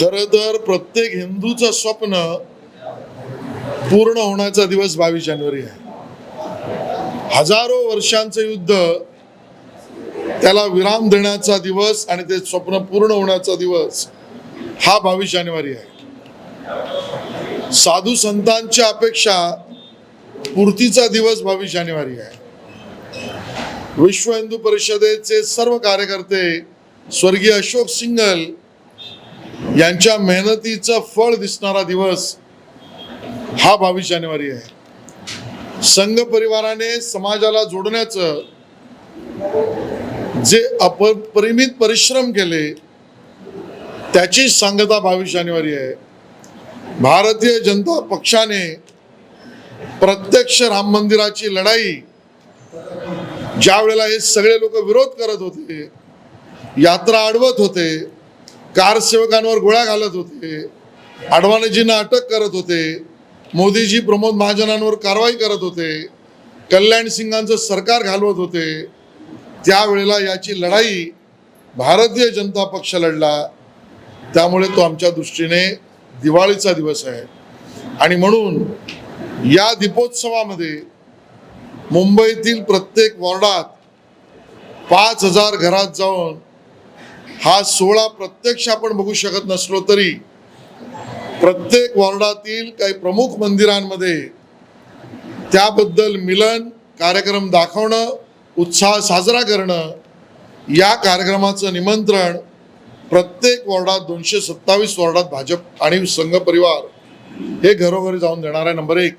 खर तर प्रत्येक हिंदूचं स्वप्न पूर्ण होण्याचा दिवस बावीस जानेवारी आहे. हजारो वर्षांचं युद्ध त्याला विराम देण्याचा दिवस आणि ते स्वप्न पूर्ण होण्याचा दिवस हा बावीस जानेवारी आहे. साधू संतांच्या अपेक्षा पूर्तीचा दिवस बावीस जानेवारी आहे. विश्व हिंदू परिषदेचे सर्व कार्यकर्ते स्वर्गीय अशोक सिंगल यांच्या मेहनतीचं फळ दिसणारा दिवस हा बावीस जानेवारी आहे. संघ परिवाराने समाजाला जोडण्याचं जे अपरिमित परिश्रम केले त्याची सांगता बावीस जानेवारी आहे. भारतीय जनता पक्षाने प्रत्यक्ष राम मंदिराची लढाई ज्या वेळेला हे सगळे लोक विरोध करत होते यात्रा अडवत होते कारसेवकांवर गोळ्या घालत होते. अडवाणीजींना अटक करत होते. मोदीजी प्रमोद महाजनांवर कारवाई करत होते. कल्याण सिंगांचं सरकार घालवत होते. त्यावेळेला याची लढाई भारतीय जनता पक्ष लढला. त्यामुळे तो आमच्या दृष्टीने दिवाळीचा दिवस आहे. आणि म्हणून या दीपोत्सवामध्ये मुंबईतील प्रत्येक वॉर्डात पाच हजार घरात जाऊन हा सोहळा प्रत्यक्ष आपण बघू शकत नसलो तरी प्रत्येक वॉर्डातील काही प्रमुख मंदिरांमध्ये त्याबद्दल मिलन कार्यक्रम दाखवणं उत्साह साजरा करणं या कार्यक्रमाचं निमंत्रण प्रत्येक वॉर्डात दोनशे सत्तावीस वॉर्डात भाजप आणि संघ परिवार हे घरोघरी जाऊन देणार आहे. नंबर एक.